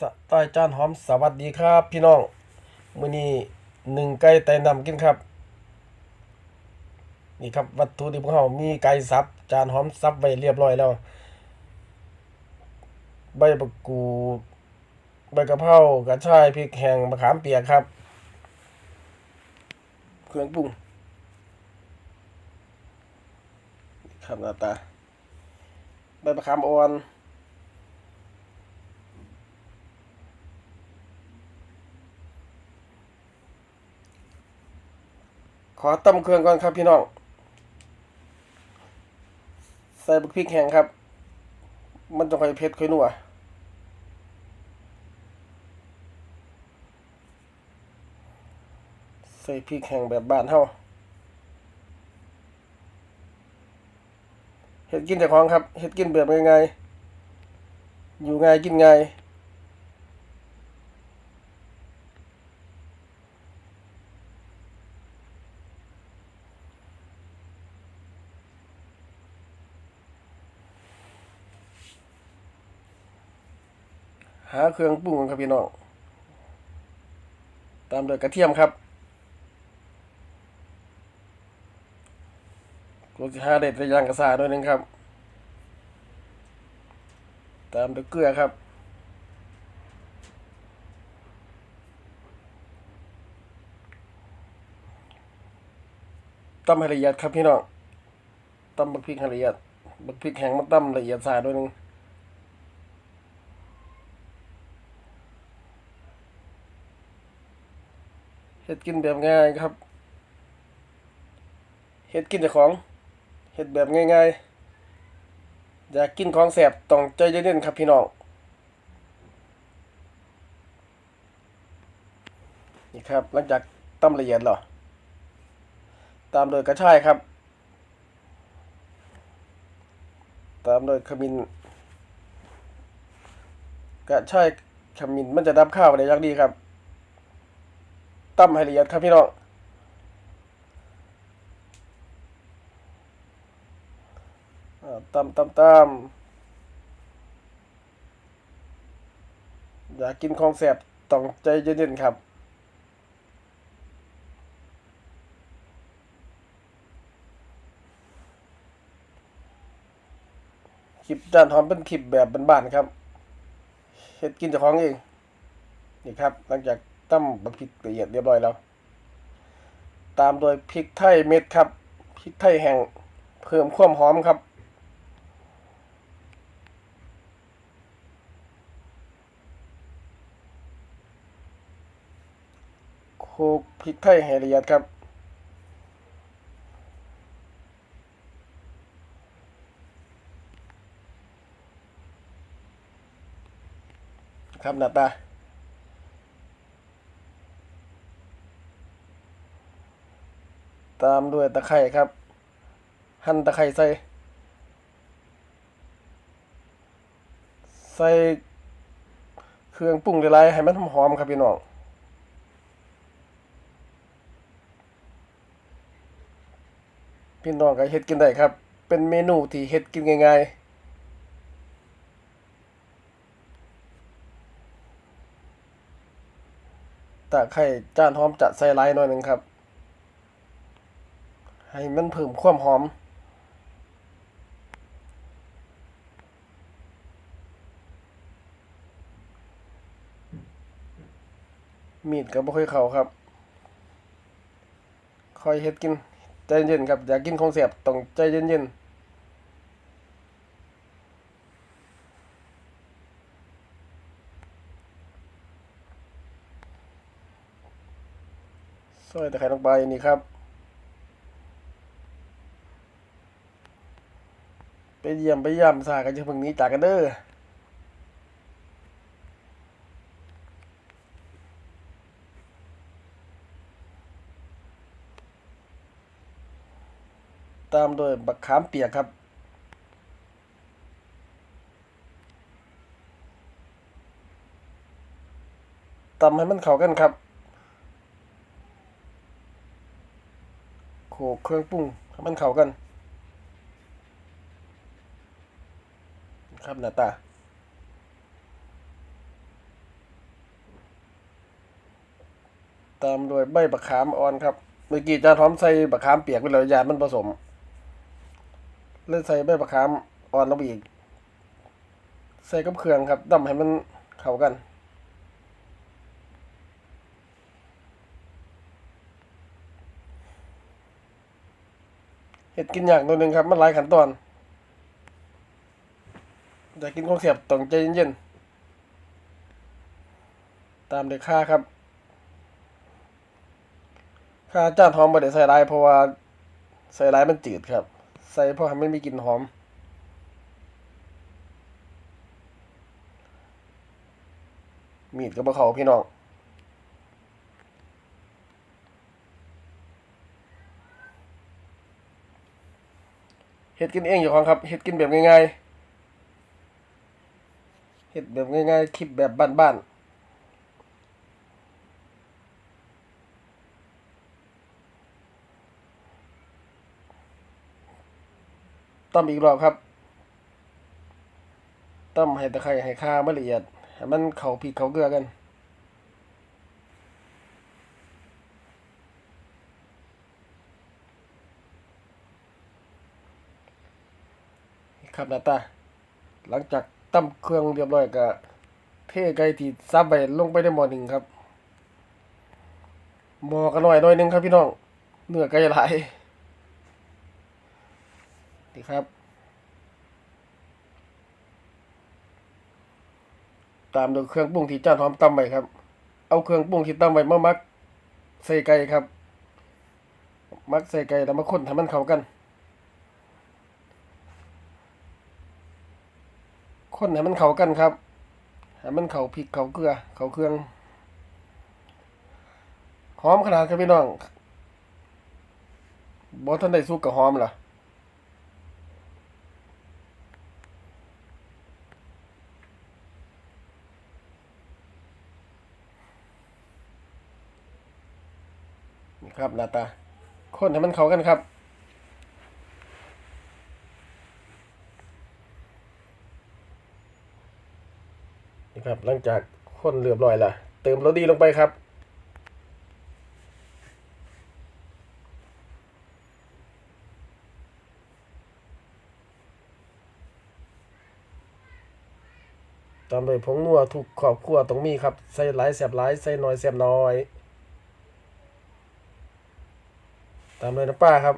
สไตล์จานหอมสวัสดีครับ พี่น้องมื้อนี้หนึ่งไก่ไต่นำกินครับ นี่ครับวัตถุดิบของเรามีไก่สับ จานหอมสับไว้เรียบร้อยแล้ว ใบบักกูดใบกะเพรากระชายพริกแห้งมะขามเปียกครับ เครื่องปรุงครับหน้าตาใบมะขามอ่อน ขอตำเครื่องก่อนครับพี่น้อง ใส่บักพริกแห้งครับ มันจะค่อยเผ็ดค่อยนัวใส่พริกแห้งแบบบ้านเฮาเฮ็ดกินเจากของครับเฮ็ดกินแบบง่ายๆอยู่ง่ายกินง่ายาเครื่องปรุงกันครับพี่น้อง ตามด้วยกระเทียมครับกดสิหาเด็ดระยางกระซาด้วยหนึงครับ ตามด้วยเกลือครับตำให้ละเอียดครับพี่น้องตำบักพริกให้ละเอียดบักพริกแห้งมาตำละเอียดสาด้วยหนึง เฮ็ดกินแบบง่ายครับเฮ็ดกินจากของเฮ็ดแบบง่ายๆ อยากกินของแสบต้องใจเย็นๆครับพี่น้อง นี่ครับหลังจากตำละเอียดแล้วตามโดยกระชายครับ ตามโดยขมิ้น กระชายขมิ้นมันจะดับข้าวได้อย่างดีครับ ตำให้ละเอียดครับพี่น้องอ่าตำตำตำอยากกินของแสบต้องใจเย็นๆครับคลิปจานหอมเป็นคลิปแบบบ้านๆครับเฮ็ดกินเจ้าของเอง นี่ครับ หลังจาก ตำบักพริกละเอียดเรียบร้อยแล้ว ตามโดยพริกไทยเม็ดครับพริกไทยแห้งเพิ่มความหอมครับโขลกพริกไทยให้ละเอียดครับครับหน้าตา ตามด้วยตะไคร่ครับ หั่นตะไคร่ใส่ ใส่เครื่องปรุงหลายๆให้มันหอมๆครับพี่น้องพี่น้องก็เฮ็ดกินได้ครับ เป็นเมนูที่เฮ็ดกินง่ายๆตะไคร่จานหอมจะใส่หลายหน่อยหนึ่งครับ ให้มันเพิ่มความหอม มีดก็บ่ค่อยเข้าครับ คอยเฮ็ดกิน ใจเย็นครับ อยากกินของแซ่บต้องใจเย็นๆซอยตะไคร้ลงไปนี่ครับ ไป เยี่ยมไปเยี่ยมสากันจะพิ่งนี้จากกันเด้อตามโดยบักขามเปียกครับ ตำให้มันเข้ากันครับ โขกเครื่องปรุงให้มันเข้ากัน ครับนาตา ตามดยใบบักขามออนครับ เมื่อกี้อาจารย์ทอมใส่บักขามเปียกไปเลยยามันผสมเล่นใส่ใบบักขามออนลงไปอีก ใส่กับเครื่องครับดำให้มันเข้ากันเห็ดกินอย่างตัวหนึ่งครับ มันหลายขั้นตอน อยากกินของเสียบต้องใจเย็นๆ ตามเด้วยค่าครับ ค่าจานหอมบ่ได้ใส่หลายเพราะว่าใส่หลายมันจืดครับ ใส่เพราะมันมีกลิ่นหอม มีดกับบ่เขาพี่น้องเฮ็ดกินเองอยู่ของครับเฮ็ดกินแบบง่ายๆ เฮ็ดแบบง่ายๆ คลิปแบบบ้านๆ ต้มอีกรอบครับ ต้มให้ตะไคร้ให้ข้ามันละเอียด ให้มันเข้าพริกเข้าเกลือกันครับนาตาหลังจาก ตั้มเครื่องเรียบร้อยก็เทไก่ที่ซับไปลงไปในหม้อหนึ่งครับหม้อก็น้อยหน่อยหนึงครับพี่น้องเนื้อไก่หลายนี่ครับ ตามด้วยเครื่องปรุงที่จานหอมตำไว้ครับ เอาเครื่องปรุงที่ตำไว้มามักใส่ไก่ครับ มักใส่ไก่แล้วมาคนให้มันเข้ากัน คนให้มันเข้ากันครับให้มันเข้าพริกเข้าเกลือเข้าเครื่องหอมขนาดครับพี่น้องบ่ทันได้สุกกับหอมเหรอนี่ครับหน้าตาคนให้มันเข้ากันครับ ครับ หลังจากคนเรียบร้อยล้วเติมโรดีลงไปครับตามด้วยผงนัวทุกครอบครัวต้องมีครับ ใส่หลายแสบหลายใส่น้อยแสบน้อย ตามด้วยน้ำปลาครับ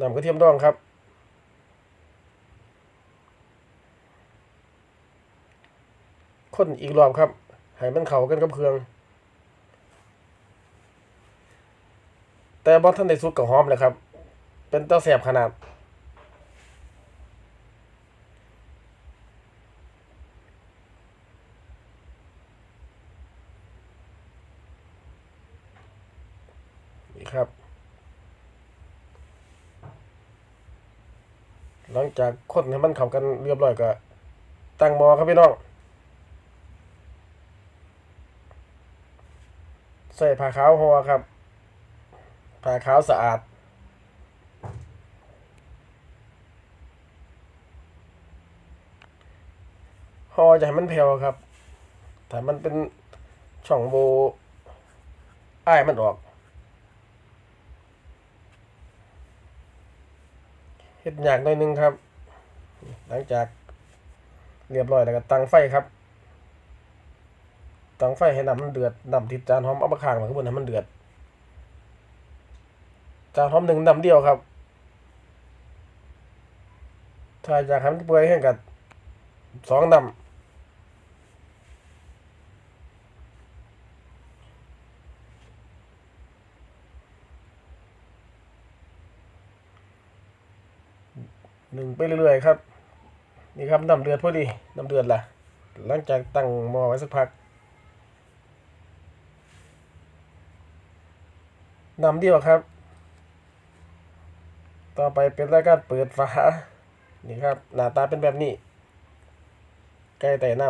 นำกระเทียมดองครับ คนอีกรอบครับให้มันเข้ากันกับเครื่อง แต่บอท่านได้สุดกับหอมเลยครับ เป็นเต้าแสบขนาด นี่ครับ หลังจากคนให้มันเข้ากันเรียบร้อยก็ตั้งมอครับพี่น้อง ใส่ผ้าขาวห่อครับผ้าขาวสะอาด ห่อจะให้มันแผ่วครับถ้ามันเป็นช่องโบอ้ายมันออกเฮ็ดยากหน่อยนึงครับ หลังจากเรียบร้อยแล้วก็ตั้งไฟครับ ตั้งไฟให้น้ำมันเดือดน้ำติดจานหอมเอามาข้างไว้ข้างบนให้มันเดือด จานหอมหนึ่งน้ำเดียวครับ ถ้าอยากให้มันเปื่อยให้กับสองน้ำหนึ่งไปเรื่อยๆครับ นี่ครับน้ำเดือดพอดีน้ำเดือดล่ะ หลังจากตั้งหม้อไว้สักพัก น้ำเดียวครับ ต่อไปเป็นรายการเปิดฝา นี่ครับ หน้าตาเป็นแบบนี้ ไก่แต่น้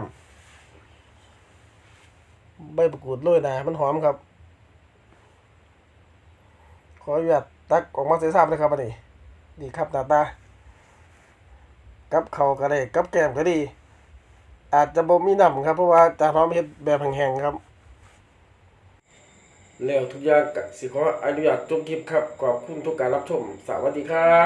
ำใบประกูดโรยหนามันหอมครับ ขออนุญาตตักออกมาเสียทราบเลยครับอันนี้ นี่ครับหน้าตา กับเขาก็ได้ กับแก้มก็ดี อาจจะบ่มีน้ำครับ เพราะว่าจานหอมเฮ็ดแบบแห้งๆครับ แล้วทุกอย่างกสิขออนุญาตจบคลิปครับ ขอบคุณทุกการรับชม สวัสดีครับ